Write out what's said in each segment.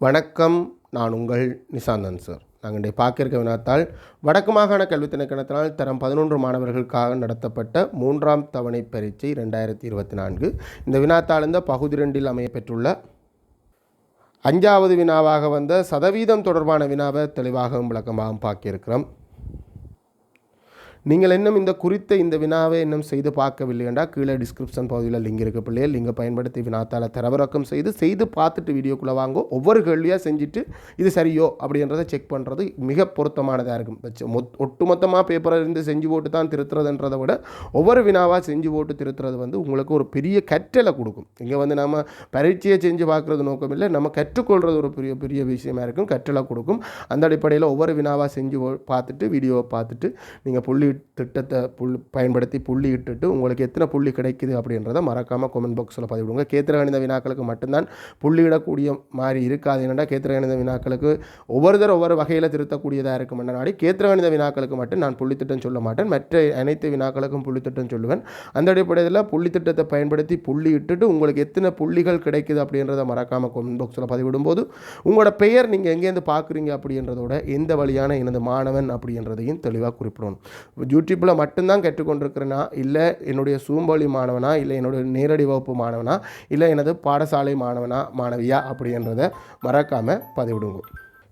வணக்கம் நான் உங்கள் நிசாந்தன் சார். நாங்கள் இன்றைய பார்க்கிருக்க வினாத்தால் வடக்கு மாகாண கல்வி திணைக்கணத்தினால் தரம் பதினொன்று மாணவர்களுக்காக நடத்தப்பட்ட மூன்றாம் தவணை பரீட்சை ரெண்டாயிரத்தி இருபத்தி நான்கு. இந்த வினாத்தாள் இந்த பகுதி ரெண்டில் அமையப்பெற்றுள்ள அஞ்சாவது வினாவாக வந்த சதவீதம் தொடர்பான வினாவை தெளிவாகவும் விளக்கமாகவும் பார்க்கிருக்கிறோம் நீங்கள் இன்னும் இந்த குறித்த இந்த வினாவை இன்னும் செய்து பார்க்கவில்லை என்றால் கீழே டிஸ்கிரிப்ஷன் பகுதியில் லிங்க் இருக்க பிள்ளைகள் லிங்கை பயன்படுத்தி வினாத்தால் தரவிறக்கம் செய்து செய்து பார்த்துட்டு வீடியோக்குள்ளே வாங்கோ. ஒவ்வொரு கேள்வியாக செஞ்சுட்டு இது சரியோ அப்படின்றத செக் பண்ணுறது மிக பொருத்தமானதாக இருக்கும். வச்சு மொத் ஒட்டுமொத்தமாக பேப்பரை இருந்து செஞ்சு போட்டு தான் திருத்துறதுன்றதை விட ஒவ்வொரு வினாவாக செஞ்சு போட்டு திருத்துறது வந்து உங்களுக்கு ஒரு பெரிய கற்றலை கொடுக்கும். இங்கே வந்து நம்ம பரீட்சையை செஞ்சு பார்க்குறது நோக்கம் இல்லை. நம்ம கற்றுக்கொள்கிறது ஒரு பெரிய பெரிய விஷயமா இருக்கும். கற்றலை கொடுக்கும். அந்த அடிப்படையில் ஒவ்வொரு வினாவாக செஞ்சு பார்த்துட்டு வீடியோவை பார்த்துட்டு நீங்கள் புள்ளி திட்டத்தை புல் பயன்படுத்தி புள்ளி இட்டுட்டு உங்களுக்கு எத்தனை புள்ளி கிடைக்குது அப்படின்றத மறக்காமல் கமெண்ட் பாக்ஸில் பதிவிடுங்க. கேத்திரகணித வினாக்களுக்கு மட்டும்தான் புள்ளியிடக்கூடிய மாதிரி இருக்காது. என்னென்னா கேத்திர வினாக்களுக்கு வினாக்களுக்கு ஒவ்வொருத்தர் ஒவ்வொரு வகையில் திருத்தக்கூடியதாக இருக்கும். நாடி கேத்திர கணித வினாக்களுக்கு மட்டும் நான் புள்ளித்திட்டம் சொல்ல மாட்டேன். மற்ற அனைத்து வினாக்களுக்கும் புள்ளித்திட்டம் சொல்லுவேன். அந்த அடிப்படையில் புள்ளித்திட்டத்தை பயன்படுத்தி புள்ளி இட்டுட்டு உங்களுக்கு எத்தனை புள்ளிகள் கிடைக்குது அப்படின்றத மறக்காமல் கமெண்ட் பாக்ஸில் பதிவிடும்போது உங்களோட பெயர் நீங்கள் எங்கேருந்து பார்க்குறீங்க அப்படின்றதோட எந்த வழியான எனது மாணவன் அப்படின்றதையும் தெளிவாக குறிப்பிடணும். யூடியூப்பில் மட்டும்தான் கற்றுக்கொண்டிருக்கிறேனா இல்லை என்னுடைய சூம்பொழி மாணவனா? இல்லை என்னுடைய நேரடி வகுப்பு மாணவனா? இல்லை எனது பாடசாலை மாணவனா? மாணவியா? அப்படின்றத மறக்காமல் பதிவிடுங்க.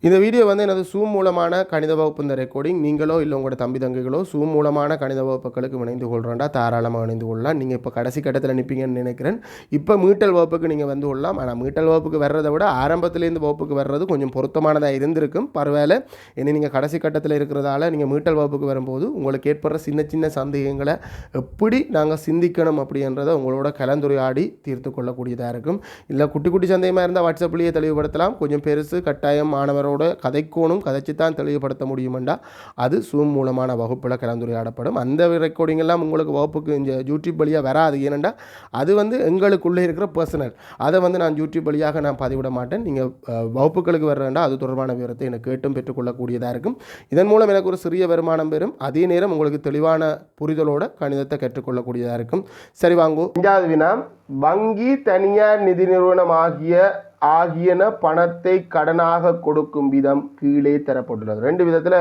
இந்த வீடியோ வந்து எனது சூம் மூலமான கணித வகுப்பு இந்த ரெக்கார்டிங் நீங்களோ இல்லை உங்களோட தம்பி தங்கைகளோ சூம் மூலமான கணித வகுப்புகளுக்கு இணைந்து கொள்கிறோண்டா தாராளமாக இணைந்து கொள்ளலாம். நீங்கள் இப்போ கடைசி கட்டத்தில் நிற்பீங்கன்னு நினைக்கிறேன். இப்போ மீட்டல் வகுப்புக்கு நீங்கள் வந்து கொள்ளலாம். ஆனால் மீட்டல் வகுப்புக்கு வர்றதை விட ஆரம்பத்துலேருந்து வகுப்புக்கு வர்றது கொஞ்சம் பொருத்தமானதாக இருந்திருக்கும். பரவாயில்ல. இனி நீங்கள் கடைசி கட்டத்தில் இருக்கிறதால நீங்கள் மீட்டல் வகுப்புக்கு வரும்போது உங்களுக்கு ஏற்படுற சின்ன சின்ன சந்தேகங்களை எப்படி நாங்கள் சிந்திக்கணும் அப்படின்றத உங்களோட கலந்துரையாடி தீர்த்து கொள்ளக்கூடியதாக இருக்கும். இல்லை குட்டி குட்டி சந்தேகமாக இருந்தால் வாட்ஸ்அப்லேயே தெளிவுபடுத்தலாம். கொஞ்சம் பெருசு கட்டாயம் மாணவரோட கதைக்கோணும் கதைச்சு தான் தெளிவுபடுத்த முடியுமெண்டா. அது சூம் மூலமான வகுப்பில் கலந்துரையாடப்படும். அந்த ரெக்கார்டிங் எல்லாம் உங்களுக்கு வகுப்புக்கு இந்த யூடியூப் வழியாக வராது. ஏனெண்டா அது வந்து எங்களுக்குள்ளே இருக்கிற பர்சனல் அதை வந்து நான் யூடியூப் வழியாக நான் பதிவிட மாட்டேன். நீங்கள் வகுப்புகளுக்கு வர்றேன்டா அது தொடர்பான விவரத்தை எனக்கு கேட்டும் பெற்றுக்கொள்ளக்கூடியதாக இருக்கும். இதன் மூலம் எனக்கு ஒரு சிறிய வருமானம் பெறும். அதே நேரம் உங்களுக்கு தெளிவான புரிதலோட கணிதத்தை கற்றுக்கொள்ளக்கூடியதாக இருக்கும். சரி வாங்கோ. அஞ்சாவது வினா. வங்கி தனியார் நிதி நிறுவனம் ஆகிய ஆகியன பணத்தை கடனாக கொடுக்கும் விதம் கீழே தரப்பட்டுள்ளது. ரெண்டு விதத்தில்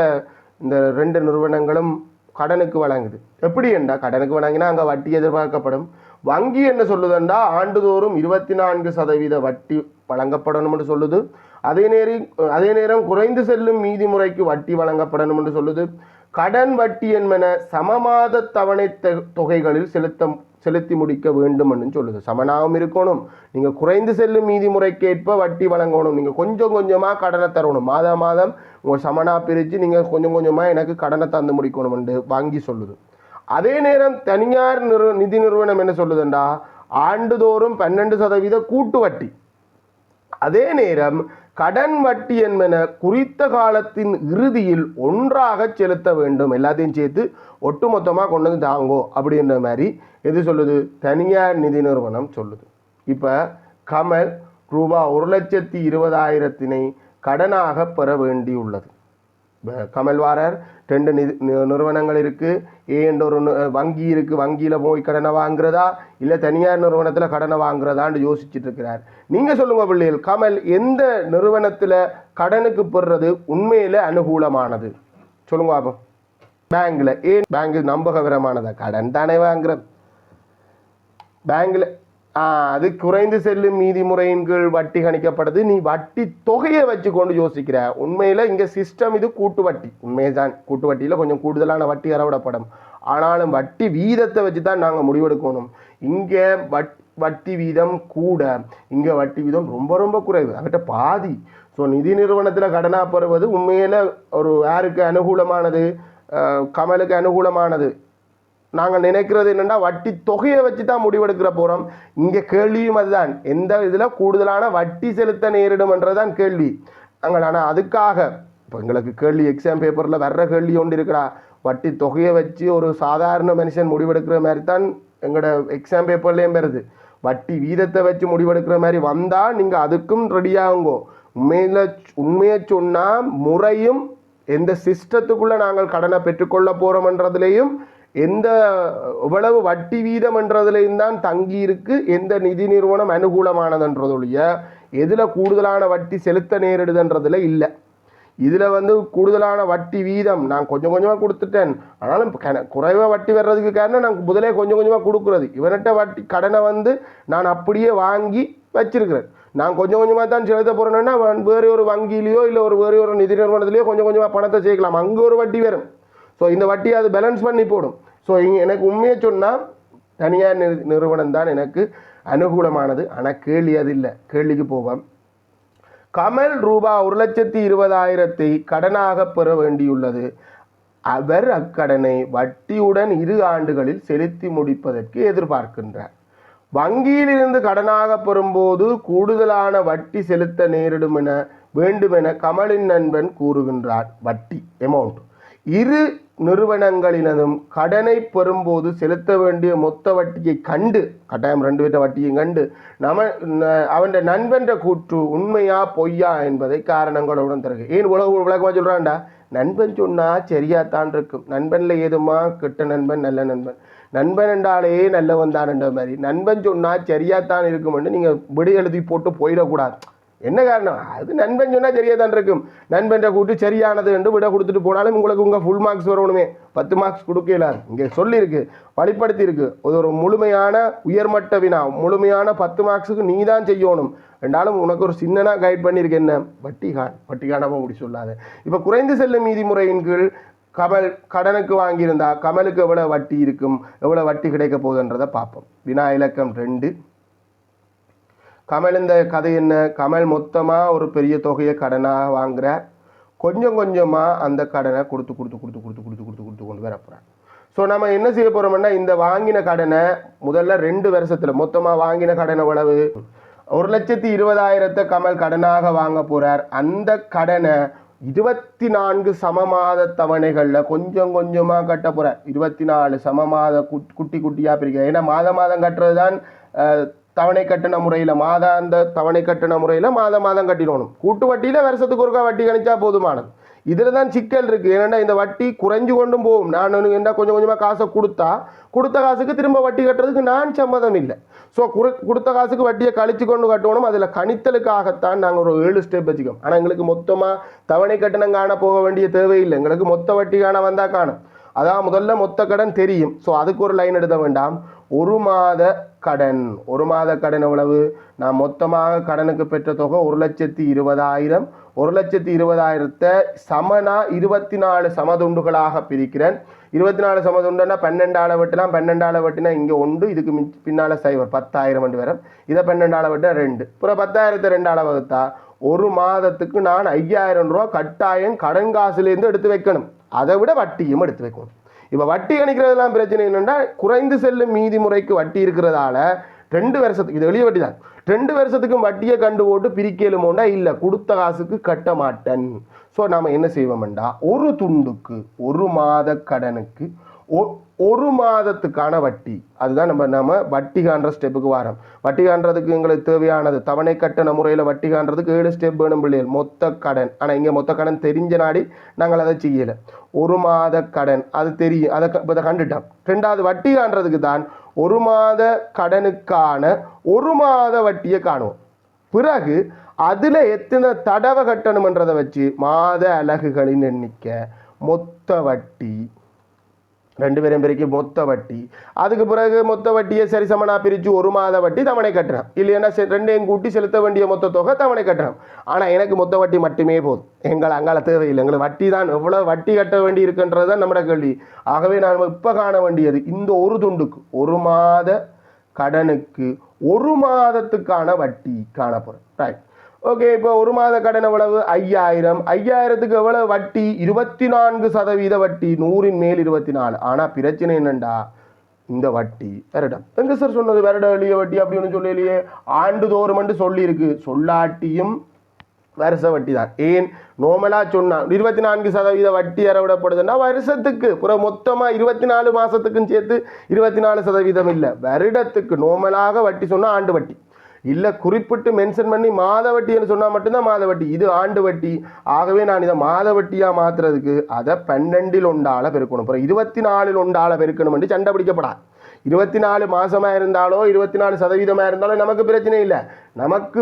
இந்த ரெண்டு நிறுவனங்களும் கடனுக்கு வழங்குது. எப்படி என்றா கடனுக்கு வழங்கினா அங்கே வட்டி எதிர்பார்க்கப்படும். வங்கி என்ன சொல்லுதுண்டா ஆண்டுதோறும் இருபத்தி நான்கு சதவீத வட்டி வழங்கப்படணும்னு சொல்லுது. அதே நேரம் அதே நேரம் குறைந்து செல்லும் மீதி முறைக்கு வட்டி வழங்கப்படணும் என்று சொல்லுது. கடன் வட்டி என்பன சமமாத தவணை தொகைகளில் செலுத்த செலுத்தி முடிக்க வேண்டும் என்று சொல்லுது. சமனாகவும் இருக்கணும். நீங்கள் குறைந்து செல்லும் மீதி முறைக்கேற்ப வட்டி வழங்கணும். நீங்கள் கொஞ்சம் கொஞ்சமாக கடனை தரணும். மாதம் மாதம் உங்கள் சமனா பிரித்து நீங்கள் கொஞ்சம் கொஞ்சமாக எனக்கு கடனை தந்து முடிக்கணும் என்று வங்கி சொல்லுது. அதே நேரம் தனியார் நிறு நிதி நிறுவனம் என்ன சொல்லுதுண்டா? ஆண்டுதோறும் பன்னெண்டு சதவீத கூட்டு வட்டி. அதே நேரம் கடன் வட்டி என்பன குறித்த காலத்தின் இறுதியில் ஒன்றாக செலுத்த வேண்டும். எல்லாத்தையும் சேர்த்து ஒட்டுமொத்தமாக கொண்டு வந்து தாங்கோ அப்படின்ற மாதிரி எது சொல்லுது? தனியார் நிதி நிறுவனம் சொல்லுது. இப்போ கமல் ரூபா ஒரு லட்சத்தி இருபதாயிரத்தினை கடனாக பெற வேண்டியுள்ளது. கமல்வாரர் ரெண்டு நிதி நிறுவனங்கள் இருக்குது ஏ என்ற ஒரு வங்கி இருக்குது வங்கியில் போய் கடனை வாங்குறதா? இல்லை தனியார் நிறுவனத்தில் கடனை வாங்குறதான்னு யோசிச்சுட்டு இருக்கிறார். நீங்கள் சொல்லுங்கள் பிள்ளைகள் கமல் எந்த நிறுவனத்தில் கடனுக்கு பெறுறது உண்மையில் அனுகூலமானது? சொல்லுங்க பாப்போம். பேங்கில். ஏன்? பேங்க் நம்பகவரமானதா கடன் தானே வாங்குறது. பேங்கில் அது குறைந்து செல்லும் மீதி முறையின் கீழ் வட்டி கணிக்கப்படுது. நீ வட்டி தொகையை வச்சு கொண்டு யோசிக்கிற. உண்மையில் இங்கே சிஸ்டம் இது கூட்டு வட்டி. உண்மைதான். கூட்டு வட்டியில் கொஞ்சம் கூடுதலான வட்டி அறவிடப்படும். ஆனாலும் வட்டி வீதத்தை வச்சு தான் நாங்கள் முடிவெடுக்கணும். இங்கே வட் வட்டி வீதம் கூட. இங்கே வட்டி வீதம் ரொம்ப ரொம்ப குறைவு. அவர்கிட்ட பாதி. ஸோ நிதி நிறுவனத்தில் கடனாக பெறுவது உண்மையில் ஒரு யாருக்கு அனுகூலமானது? கமலுக்கு அனுகூலமானது. நாங்கள் நினைக்கிறது என்னென்னா வட்டி தொகையை வச்சு தான் முடிவெடுக்கிற போகிறோம் இங்கே கேள்வியும் அதுதான். எந்த இதில் கூடுதலான வட்டி செலுத்த நேரிடும்ன்றது தான் கேள்வி. நாங்கள் ஆனால் அதுக்காக இப்போ எங்களுக்கு கேள்வி எக்ஸாம் பேப்பரில் வர்ற கேள்வி ஒன்று இருக்கிறா வட்டி தொகையை வச்சு ஒரு சாதாரண மனுஷன் முடிவெடுக்கிற மாதிரி தான் எங்களோட எக்ஸாம் பேப்பர்லேயும் வருது. வட்டி வீதத்தை வச்சு முடிவெடுக்கிற மாதிரி வந்தால் நீங்கள் அதுக்கும் ரெடியாகுங்கோ உண்மையில் உண்மையை சொன்னால் முறையும் எந்த சிஸ்டத்துக்குள்ளே நாங்கள் கடனை பெற்றுக்கொள்ள போகிறோம்ன்றதுலேயும் எந்த எவ்வளவு வட்டி வீதம் தான் தங்கி இருக்கு எந்த நிதி நிறுவனம் அனுகூலமானதுன்றதொழிய எதில் கூடுதலான வட்டி செலுத்த நேரிடுதுன்றதுல இல்லை. இதில் வந்து கூடுதலான வட்டி வீதம் நான் கொஞ்சம் கொஞ்சமாக கொடுத்துட்டேன். ஆனாலும் குறைவாக வட்டி வர்றதுக்கு காரணம் நான் முதலே கொஞ்சம் கொஞ்சமாக கொடுக்குறது. இவன்கிட்ட வட்டி கடனை வந்து நான் அப்படியே வாங்கி வச்சிருக்கிறேன். நான் கொஞ்சம் கொஞ்சமாக தான் செலுத்த போகிறேன்னா வேறு ஒரு வங்கியிலையோ இல்லை ஒரு வேறு ஒரு நிதி நிறுவனத்திலையோ கொஞ்சம் கொஞ்சமாக பணத்தை சேர்க்கலாம். அங்கே ஒரு வட்டி வரும். ஸோ இந்த வட்டி அது பேலன்ஸ் பண்ணி போடும். ஸோ இங்கே எனக்கு உண்மையை சொன்னால் தனியார் நிறு நிறுவனம் தான் எனக்கு அனுகூலமானது. ஆனால் கேள்வி அது இல்லை. கேள்விக்கு போவேன் கமல் ரூபா ஒரு லட்சத்தி இருபதாயிரத்தை கடனாக பெற வேண்டியுள்ளது. அவர் அக்கடனை வட்டியுடன் இரு ஆண்டுகளில் செலுத்தி முடிப்பதற்கு எதிர்பார்க்கின்றார். வங்கியிலிருந்து கடனாக பெறும்போது கூடுதலான வட்டி செலுத்த நேரிடும் என வேண்டுமென கமலின் நண்பன் கூறுகின்றார். வட்டி அமௌண்ட் இரு நிறுவனங்களினதும் கடனை பெறும்போது செலுத்த வேண்டிய மொத்த வட்டியை கண்டு கட்டாயம் ரெண்டு பேர்த்த வட்டியும் கண்டு நம அவன் நண்பன்ற கூற்று உண்மையா பொய்யா என்பதை காரணங்களுடன் தருகு. ஏன் உலக விளக்கமாக சொல்கிறான்டா நண்பன் சொன்னா சரியாத்தான் இருக்கும். நண்பனில் ஏதுமா கெட்ட நண்பன் நல்ல நண்பன். நண்பன் என்றாலே நல்லவன் தான்ன்ற மாதிரி. நண்பன் சொன்னா சரியாத்தான் இருக்கும்னு நீங்கள் விடு எழுதி போட்டு போயிடக்கூடாது. என்ன காரணம்? அது நண்பன் சொன்னால் சரியாக தான் இருக்கும். நண்பன்ற கூட்டு சரியானது என்று விட கொடுத்துட்டு போனாலும் உங்களுக்கு உங்கள் ஃபுல் மார்க்ஸ் வரணுமே. பத்து மார்க்ஸ் கொடுக்கல. இங்கே சொல்லியிருக்கு வழிப்படுத்தியிருக்கு. அது ஒரு முழுமையான உயர்மட்ட வினா. முழுமையான பத்து மார்க்ஸுக்கு நீ தான் செய்யணும். ரெண்டாலும் உனக்கு ஒரு சின்னனா கைட் பண்ணியிருக்கு என்ன? வட்டி கான் வட்டி சொல்லாத. இப்போ குறைந்து செல்லும் நீதி முறையின் கீழ் கமல் கடனுக்கு வாங்கியிருந்தா கமலுக்கு எவ்வளோ வட்டி இருக்கும்? எவ்வளோ வட்டி கிடைக்க போகுதுன்றதை பார்ப்போம். வினா இலக்கம் ரெண்டு. கமல் இந்த கதை என்ன? கமல் மொத்தமாக ஒரு பெரிய தொகையை கடனாக வாங்குறார் கொஞ்சம் கொஞ்சமாக அந்த கடனை கொடுத்து கொடுத்து கொடுத்து கொடுத்து கொடுத்து கொடுத்து கொடுத்து கொண்டு வர போகிறார் ஸோ நம்ம என்ன செய்ய போகிறோம்னா இந்த வாங்கின கடனை முதல்ல ரெண்டு வருஷத்தில் மொத்தமாக வாங்கின கடனை எவ்வளவு? ஒரு லட்சத்தி இருபதாயிரத்தை கமல் கடனாக வாங்க போகிறார் அந்த கடனை இருபத்தி நான்கு சமமாத தவணைகளில் கொஞ்சம் கொஞ்சமாக கட்ட போகிறார் இருபத்தி நாலு சமமாத குட் குட்டி குட்டியாக பிரிக்கிறார். ஏன்னா மாதம் மாதம் கட்டுறது தான் தவணை கட்டண முறையில் மாதாந்த தவணை கட்டண முறையில் மாதம் மாதம் கட்டிடணும். கூட்டு வட்டியில் வருஷத்துக்கு ஒருக்கா வட்டி கணிச்சா போதுமானது. இதில் தான் சிக்கல் இருக்குது ஏன்னா இந்த வட்டி குறைஞ்சு கொண்டும் போகும். நான் என்ன கொஞ்சம் கொஞ்சமாக காசை கொடுத்தா கொடுத்த காசுக்கு திரும்ப வட்டி கட்டுறதுக்கு நான் சம்மதம் இல்லை. ஸோ குறு கொடுத்த காசுக்கு வட்டியை கழிச்சு கொண்டு கட்டணும். அதில் கணித்தலுக்காகத்தான் நாங்கள் ஒரு ஏழு ஸ்டெப் வச்சுக்கோம். ஆனால் எங்களுக்கு மொத்தமாக தவணை கட்டணம் காண போக வேண்டிய தேவையில்லை. எங்களுக்கு மொத்த வட்டி காண வந்தால் காணும். அதான் முதல்ல மொத்த கடன் தெரியும். ஸோ அதுக்கு ஒரு லைன் எடுத்த வேண்டாம். ஒரு மாத கடன். ஒரு மாத கடன் எவ்வளவு? நான் மொத்தமாக கடனுக்கு பெற்ற தொகை ஒரு லட்சத்தி இருபதாயிரம். ஒரு லட்சத்தி இருபதாயிரத்தை சமனா இருபத்தி நாலு சமதுண்டுகளாக பிரிக்கிறேன். இருபத்தி நாலு சமதுண்டுன்னா பன்னெண்டால வெட்டலாம் பன்னெண்டால வெட்டினா இங்கே உண்டு இதுக்கு மின் பின்னால் சைவர் பத்தாயிரம் ரெண்டு வரும். இதை பன்னெண்டால வெட்டினா ரெண்டு. அப்புறம் பத்தாயிரத்தை ரெண்டால வகுத்தா ஒரு மாதத்துக்கு நான் ஐயாயிரம் ரூபா கட்டாயம் கடன் காசுலேருந்து எடுத்து வைக்கணும். அதை விட வட்டியும் எடுத்து வைக்கணும். இப்போ வட்டி கணிக்கிறதுலாம் பிரச்சனை என்னென்னா குறைந்து செல்லும் மீதி முறைக்கு வட்டி இருக்கிறதால ரெண்டு வருஷத்துக்கு இது வெளியே வட்டி தான் ரெண்டு வருஷத்துக்கும் வட்டியை கண்டு போட்டு பிரிக்கலுமோண்டா இல்லை கொடுத்த காசுக்கு கட்ட மாட்டேன். ஸோ நாம் என்ன செய்வோம்டா? ஒரு துண்டுக்கு ஒரு மாத கடனுக்கு ஒரு மாதத்துக்கான வட்டி. அதுதான் நம்ம நம்ம வட்டி காண்ற ஸ்டெப்புக்கு வரோம். வட்டி காண்றதுக்கு எங்களுக்கு தேவையானது தவணை கட்டண முறையில் வட்டி காண்றதுக்கு ஏழு ஸ்டெப் வேணும் பிள்ளைகள் மொத்த கடன். ஆனால் இங்கே மொத்த கடன் தெரிஞ்ச நாடி நாங்கள் அதை செய்யலை. ஒரு மாத கடன். அது தெரியும். அதை க- இதை கண்டுட்டோம். ரெண்டாவது வட்டி காண்றதுக்கு தான் ஒரு மாத கடனுக்கான ஒரு மாத வட்டியை காணுவோம். பிறகு அதில் எத்தனை தடவை கட்டணுன்றதை வச்சு மாத அலகுகளின் எண்ணிக்கை மொத்த வட்டி ரெண்டு பேரும் பிரிக்கு மொத்த வட்டி. அதுக்கு பிறகு மொத்த வட்டியை சரி சமனா பிரித்து ஒரு மாத வட்டி தவணை கட்டுறேன். இல்லைன்னா செ- ரெண்டையும் கூட்டி செலுத்த வேண்டிய மொத்த தொகை தவணை கட்டுறான். ஆனால் எனக்கு மொத்த வட்டி மட்டுமே போதும். எங்களை அங்கால தேவையில்லை. எங்களுக்கு வட்டி தான் எவ்வளோ வட்டி கட்ட வேண்டி இருக்குன்றது தான் நம்மளோட கேள்வி. ஆகவே நான் இப்போ காண வேண்டியது இந்த ஒரு துண்டுக்கு ஒரு மாத கடனுக்கு ஒரு மாதத்துக்கான வட்டி காணப்படும் ரைட் ஓகே இப்போ ஒரு மாத கடன் எவ்வளவு? ஐயாயிரம். ஐயாயிரத்துக்கு எவ்வளவு வட்டி? இருபத்தி நான்கு சதவீத வட்டி. நூறின் மேல் இருபத்தி நாலு ஆனால் பிரச்சனை என்னண்டா? இந்த வட்டி. வருடம். எங்க சார் சொன்னது? வருட எளிய வட்டி அப்படின்னு சொல்லலையே. ஆண்டுதோறும் சொல்லியிருக்கு. சொல்லாட்டியும் வருஷ வட்டி தான் ஏன் நோமலாக சொன்னா இருபத்தி நான்கு சதவீத வட்டி அறவிடப்படுதுன்னா வருஷத்துக்கு புற மொத்தமாக இருபத்தி நாலு மாதத்துக்கும் சேர்த்து இருபத்தி நாலு சதவீதம் இல்லை. வருடத்துக்கு நோமலாக வட்டி சொன்னால் ஆண்டு வட்டி. இல்லை குறிப்பிட்டு மென்ஷன் பண்ணி மாத வட்டின்னு சொன்னால் மட்டும்தான் மாத வட்டி இது ஆண்டு வட்டி ஆகவே நான் இதை மாத வட்டியாக மாற்றுறதுக்கு அதை பன்னெண்டில் ஒன்றால் பெருக்கணும். அப்புறம் இருபத்தி நாலில் ஒன்றால் பெருக்கணும் சண்டை பிடிக்கப்படாது. இருபத்தி நாலு மாதமாக இருந்தாலோ இருபத்தி நாலு சதவீதமாக இருந்தாலோ நமக்கு பிரச்சனை இல்லை. நமக்கு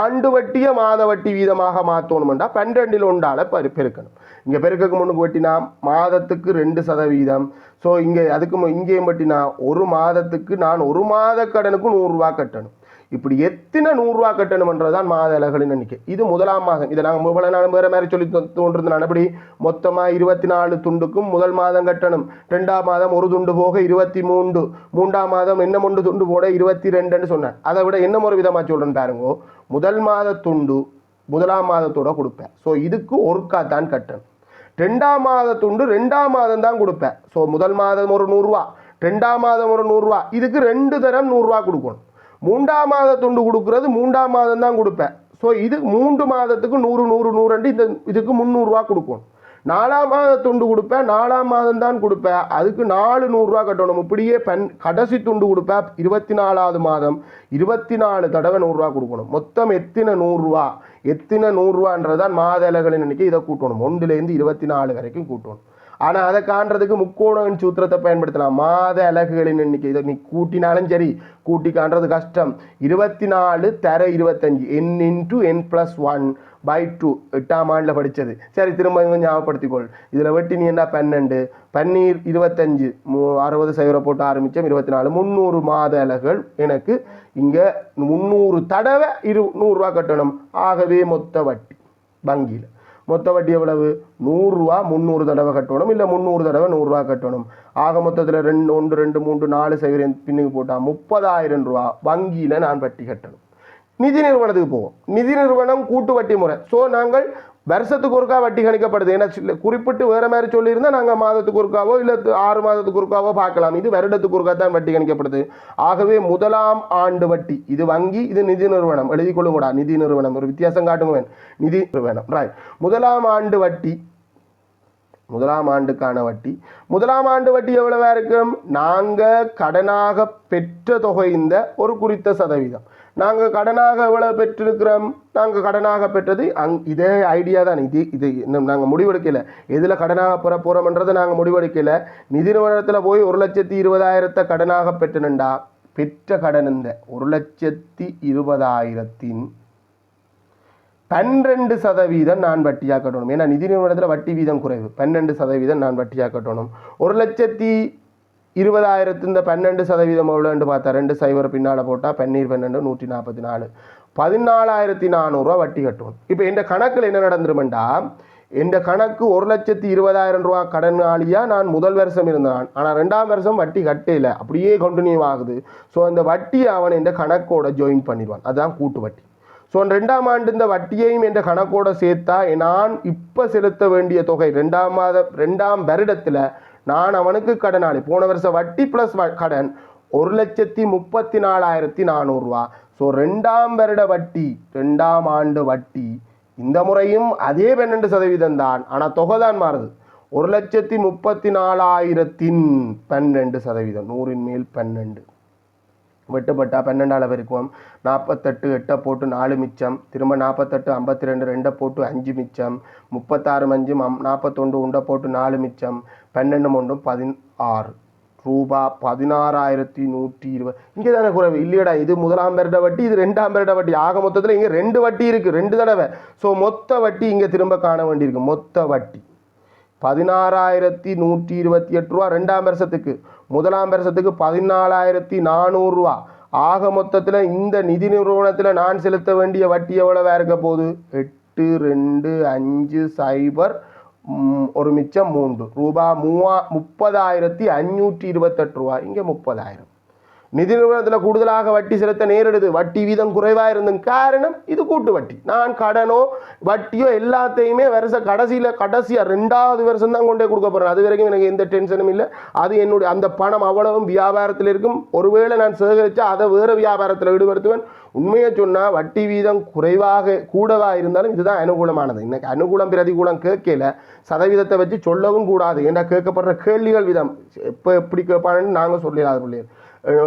ஆண்டு வட்டியை மாத வட்டி வீதமாக மாற்றணும்டா பன்னெண்டில் ஒன்றால் பெரு பெருக்கணும். இங்கே பெருக்கக்கு முன்னுக்கு வட்டினா மாதத்துக்கு ரெண்டு சதவீதம். ஸோ இங்கே அதுக்கு இங்கேயும் வட்டினா ஒரு மாதத்துக்கு நான் ஒரு மாத கடனுக்கு நூறுரூவா கட்டணும். இப்படி எத்தனை நூறுரூவா கட்டணும்ன்றது தான் மாத அலகுகளின் எண்ணிக்கை. இது முதலாம் மாதம். இதை நாங்கள் முதல நாள் வேறு மாதிரி சொல்லி தோ- நடபடி மொத்தமாக இருபத்தி நாலு துண்டுக்கும் முதல் மாதம் கட்டணும். ரெண்டாம் மாதம் ஒரு துண்டு போக இருபத்தி மூன்று மூன்றாம் மாதம் என்ன மூன்று துண்டு போட இருபத்தி ரெண்டுன்னு சொன்னேன் அதை விட என்ன ஒரு விதமாக சொல்கிறேன் பாருங்கோ. முதல் மாத துண்டு முதலாம் மாதத்தோட கொடுப்பேன். ஸோ இதுக்கு ஒருக்கா தான் கட்டணும். ரெண்டாம் மாத துண்டு ரெண்டாம் மாதம் தான் கொடுப்பேன். ஸோ முதல் மாதம் ஒரு நூறுரூவா ரெண்டாம் மாதம் ஒரு நூறுரூவா இதுக்கு ரெண்டு தரம் நூறுரூவா கொடுக்கணும். மூன்றாம் மாத துண்டு கொடுக்குறது மூன்றாம் மாதம் தான் கொடுப்பேன். ஸோ இது மூன்று மாதத்துக்கு நூறு நூறு நூறுண்டு இந்த இதுக்கு முந்நூறுரூவா கொடுக்கணும் நாலாம் மாத துண்டு கொடுப்பேன் நாலாம் மாதம் தான் கொடுப்பேன். அதுக்கு நாலு நூறுரூவா கட்டணும். இப்படியே பெண் கடைசி துண்டு கொடுப்பேன் இருபத்தி நாலாவது மாதம் இருபத்தி நாலு தடவை நூறுரூவா கொடுக்கணும். மொத்தம் எத்தனை நூறுரூவா எத்தனை நூறுரூவான்றதான் மாத இலகளின் எண்ணிக்கை. இதை கூட்டணும். ஒன்றுலேருந்து இருபத்தி நாலு வரைக்கும் கூட்டணும். ஆனால் அதை காண்றதுக்கு முக்கோணம் சூத்திரத்தை பயன்படுத்தலாம். மாத அலகுகளின் எண்ணிக்கை. இதை நீ கூட்டினாலும் சரி கூட்டி காண்றது கஷ்டம். இருபத்தி நாலு தர இருபத்தஞ்சு. N into N plus one by two எட்டாம் ஆண்டில் படித்தது சரி திரும்ப கொஞ்சம் ஞாபகப்படுத்திக்கொள். இதில் வெட்டி நீ என்ன? பன்னெண்டு. பன்னீர் இருபத்தஞ்சு. மூ அறுபது சைவரை போட்டு ஆரம்பித்தோம் இருபத்தி நாலு முந்நூறு மாத அலகுகள் எனக்கு இங்கே முந்நூறு தடவை இரு நூறுரூவா கட்டணும். ஆகவே மொத்த வட்டி. வங்கியில். மொத்த வட்டி எவ்வளவு? நூறுரூவா முந்நூறு தடவை கட்டணும் இல்லை முந்நூறு தடவை நூறுரூவா கட்டணும். ஆக மொத்தத்தில் ரெண்டு ஒன்று ரெண்டு மூன்று நாலு சைவரம் பின்னுக்கு போட்டால் முப்பதாயிரம் ரூபா வங்கியில் நான் வட்டி கட்டணும். நிதி நிறுவனத்துக்கு போவோம். நிதி நிறுவனம் கூட்டு வட்டி முறை. ஸோ நாங்கள் வருஷத்துக்கு ஒருக்கா வட்டி கணிக்கப்படுது. ஏன்னா குறிப்பிட்டு வேறு மாதிரி சொல்லியிருந்தால் நாங்கள் மாதத்துக்கு ஒருக்காவோ இல்லை ஆறு மாதத்துக்கு ஒருக்காவோ பார்க்கலாம். இது வருடத்துக்கு ஒருக்கா தான் வட்டி கணிக்கப்படுது. ஆகவே முதலாம் ஆண்டு வட்டி இது வங்கி இது நிதி நிறுவனம். எழுதி கொள்ளுங்கடா நிதி நிறுவனம். ஒரு வித்தியாசம் காட்டுங்க நிதி நிறுவனம் ரைட் முதலாம் ஆண்டு வட்டி முதலாம் ஆண்டுக்கான வட்டி. முதலாம் ஆண்டு வட்டி எவ்வளவா இருக்கும்? நாங்கள் கடனாக பெற்ற தொகை இந்த ஒரு குறித்த சதவீதம். நாங்கள் கடனாக எவ்வளவு பெற்றிருக்கிறோம்? நாங்கள் கடனாக பெற்றது அங் இதே ஐடியா தான். இது இது இன்னும் நாங்கள் முடிவெடுக்கல. எதில் கடனாக பெற போகிறோம்ன்றதை நாங்கள் முடிவெடுக்கல. நிதி நிறுவனத்தில் போய் ஒரு லட்சத்தி இருபதாயிரத்தை கடனாக பெற்றுனண்டா? பெற்ற கடன் இந்த ஒரு லட்சத்தி இருபதாயிரத்தின் பன்னிரெண்டு சதவீதம் நான் வட்டியாக கட்டணும் ஏன்னா நிதி நிறுவனத்தில் வட்டி வீதம் குறைவு. பன்னெண்டு சதவீதம் நான் வட்டியாக கட்டணும் ஒரு லட்சத்தி இருபதாயிரத்து இந்த பன்னெண்டு சதவீதம் எவ்வளோன்னு பார்த்தா ரெண்டு சைவர் பின்னால் போட்டால் பன்னீர் பன்னெண்டு நூற்றி நாற்பத்தி நாலு. பதினாலாயிரத்தி நானூறுரூவா வட்டி கட்டணும். இப்போ இந்த கணக்கில் என்ன நடந்துருமெண்டா இந்த கணக்கு ஒரு லட்சத்தி இருபதாயிரம் ரூபா கடனாளியாக நான் முதல் வருஷம் இருந்தான். ஆனால் ரெண்டாம் வருஷம் வட்டி கட்டல. அப்படியே கண்டினியூ ஆகுது. ஸோ அந்த வட்டியை அவன் இந்த கணக்கோட ஜாயின் பண்ணிடுவான். அதுதான் கூட்டு வட்டி. ஸோ ரெண்டாம் ஆண்டு இந்த வட்டியையும் என்ற கணக்கோட சேர்த்தா நான் இப்போ செலுத்த வேண்டிய தொகை ரெண்டாம் மாத ரெண்டாம் வருடத்தில் நான் அவனுக்கு கடனாளி போன வருஷம் வட்டி ப்ளஸ் கடன் ஒரு லட்சத்தி முப்பத்தி நாலாயிரத்தி நானூறுரூவா ஸோ ரெண்டாம் வருட வட்டி ரெண்டாம் ஆண்டு வட்டி இந்த முறையும் அதே பன்னெண்டு சதவீதம் தான். ஆனால் தொகை தான் மாறுது. ஒரு லட்சத்தி முப்பத்தி நாலாயிரத்தின் பன்னெண்டு சதவீதம் நூறின் மேல் பன்னெண்டு. வெட்டுப்பட்டா பன்னெண்டால் பெருக்குவோம் நாற்பத்தெட்டு எட்டை போட்டு நாலு மிச்சம். திரும்ப நாற்பத்தெட்டு ஐம்பத்தி ரெண்டு ரெண்டை போட்டு அஞ்சு மிச்சம். முப்பத்தாறு அஞ்சு நாற்பத்தொண்டு உண்டை போட்டு நாலு மிச்சம். பன்னெண்டு ஒன்றும் பதினாறு. ரூபா பதினாறாயிரத்தி நூற்றி இருபது இங்கே தானே குறைவு? இல்லையடா இது முதலாம் பெருட வட்டி இது ரெண்டாம் வருட வட்டி. ஆக மொத்தத்தில் இங்கே ரெண்டு வட்டி இருக்குது ரெண்டு தடவை. ஸோ மொத்த வட்டி இங்கே திரும்ப காண வேண்டியிருக்கு மொத்த வட்டி. பதினாறாயிரத்தி நூற்றி இருபத்தி எட்டு ரூபா ரெண்டாம் வருஷத்துக்கு. முதலாம் வருஷத்துக்கு பதினாலாயிரத்தி நானூறுரூவா ஆக மொத்தத்தில் இந்த நிதி நிறுவனத்தில் நான் செலுத்த வேண்டிய வட்டி எவ்வளவா இருக்க போகுது? எட்டு ரெண்டு அஞ்சு சைபர் ஒரு மிச்சம் மூன்று. ரூபா மூவா முப்பதாயிரத்தி அஞ்சூற்றி இருபத்தெட்டு ரூபா. இங்கே முப்பதாயிரம். நிதி நிறுவனத்தில் கூடுதலாக வட்டி செலுத்த நேரிடுது. வட்டி வீதம் குறைவாக இருந்தும் காரணம் இது கூட்டு வட்டி. நான் கடனோ வட்டியோ எல்லாத்தையுமே வருஷ கடைசியில் கடைசியாக ரெண்டாவது வருஷம் தான் கொண்டே கொடுக்க போகிறேன் அது வரைக்கும் எனக்கு எந்த டென்ஷனும் இல்லை. அது என்னுடைய அந்த பணம் அவ்வளவும் வியாபாரத்தில் இருக்கும். ஒருவேளை நான் சேகரித்தா அதை வேறு வியாபாரத்தில் ஈடுபடுத்துவேன். உண்மையை சொன்னால் வட்டி வீதம் குறைவாக கூடவாக இருந்தாலும் இதுதான் அனுகூலமானது. எனக்கு அனுகூலம் பிரதிகூலம் கேட்கல. சதவீதத்தை வச்சு சொல்லவும் கூடாது. ஏன்னா கேட்கப்படுற கேள்விகள் விதம். எப்போ எப்படி கேட்பானு நாங்கள் சொல்லலாம் பிள்ளைகள்.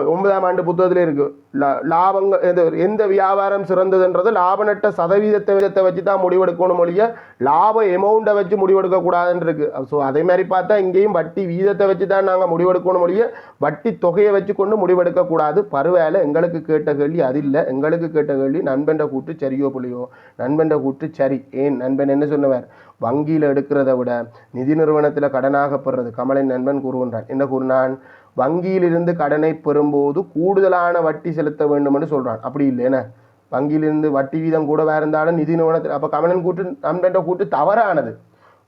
ஒன்பதாம் ஆண்டு புத்தகத்திலே இருக்கு. லா- லாபங்கள் எது எந்த வியாபாரம் சிறந்ததுன்றது லாப நட்ட சதவீதத்தை விதத்தை வச்சு தான் முடிவெடுக்கணும் ஒழிய லாப எமௌண்ட்டை வச்சு முடிவெடுக்க கூடாதுன்னு இருக்கு. ஸோ அதே மாதிரி பார்த்தா இங்கேயும் வட்டி வீதத்தை வச்சு தான் நாங்கள் முடிவெடுக்கணும் ஒழிய வட்டி தொகையை வச்சு கொண்டு முடிவெடுக்க கூடாது பரவாயில்ல எங்களுக்கு கேட்ட கேள்வி அது இல்லை. எங்களுக்கு கேட்ட கேள்வி நண்பன்ற கூட்டு சரியோ புள்ளியோ நண்பன்ற கூட்டு சரி. ஏன்? நண்பன் என்ன சொன்னவர் வங்கியில் எடுக்கிறத விட நிதி நிறுவனத்தில் கடனாக பெறுறது கமலின் நண்பன் கூறுகின்றான் என்ன கூறினான்? வங்கியிலிருந்து கடனை பெறும்போது கூடுதலான வட்டி செலுத்த வேண்டும் என்று சொல்கிறான் அப்படி இல்லைன்னா வங்கியிலிருந்து வட்டி வீதம் கூட இருந்தாலும் நிதி நிறுவனத்தில் அப்போ கமலன் கூட்டு நண்பன்ற கூட்டு தவறானது.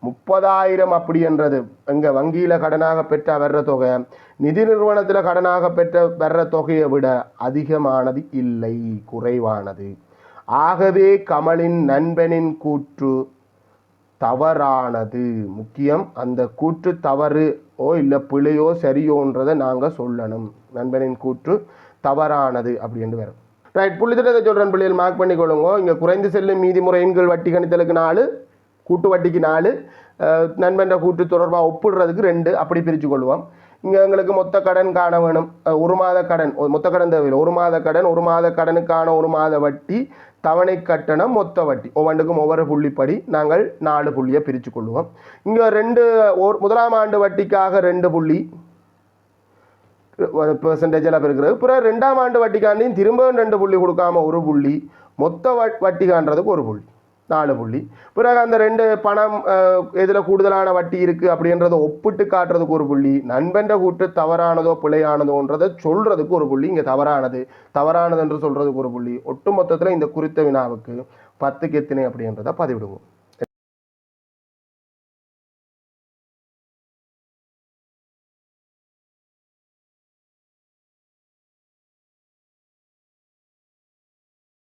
முப்பதாயிரம் அப்படி என்றது. எங்க வங்கியில் கடனாக பெற்ற வர்ற தொகை நிதி நிறுவனத்தில் கடனாக பெற்ற வர்ற தொகையை விட அதிகமானது இல்லை குறைவானது. ஆகவே கமலின் நண்பனின் கூற்று தவறானது. முக்கியம் அந்த கூற்று தவறு ஓ இல்லை பிழையோ சரியோன்றதை நாங்கள் சொல்லணும். நண்பனின் கூற்று தவறானது அப்படின்னு வரும். ரைட் புள்ளித்திட்டத்தை சொல்கிறேன் பிள்ளைகள் மார்க் பண்ணிக்கொள்ளுங்க. இங்கே குறைந்து செல்லும் மீதி முறையின்கள் வட்டி கணித்தலுக்கு நாலு கூட்டு வட்டிக்கு நாலு. நண்பன்ற கூட்டு தொடர்பாக ஒப்பிடுறதுக்கு ரெண்டு அப்படி பிரித்து கொள்வோம் இங்கே எங்களுக்கு மொத்த கடன் காண வேணும். ஒரு மாத கடன் ஒரு மொத்த கடன் தேவையில்லை. ஒரு மாத கடன் ஒரு மாத கடனுக்கான ஒரு மாத வட்டி தவணை கட்டணம் மொத்த வட்டி. ஒவ்வொன்றுக்கும் ஒவ்வொரு புள்ளிப்படி நாங்கள் நாலு புள்ளியை பிரித்து கொள்வோம். இங்கே ரெண்டு ஓர் முதலாம் ஆண்டு வட்டிக்காக ரெண்டு புள்ளி பெர்சன்டேஜ் எல்லாம் இருக்கிறது பிறகு ரெண்டாம் ஆண்டு வட்டிக்காண்டியும் திரும்பவும் ரெண்டு புள்ளி கொடுக்காம ஒரு புள்ளி மொத்த வட் ஒரு புள்ளி. நாலு புள்ளி. பிறகு அந்த ரெண்டு பணம் எதில் கூடுதலான வட்டி இருக்குது அப்படின்றத ஒப்பிட்டு காட்டுறதுக்கு ஒரு புள்ளி. நண்பன்ற கூட்டு தவறானதோ பிழையானதோன்றதை சொல்கிறதுக்கு ஒரு புள்ளி. இங்கே தவறானது தவறானது என்று சொல்கிறதுக்கு ஒரு புள்ளி. ஒட்டு மொத்தத்தில் இந்த குறித்த வினாவுக்கு பத்துக்கு எத்தனை அப்படின்றத பதிவிடுவோம்.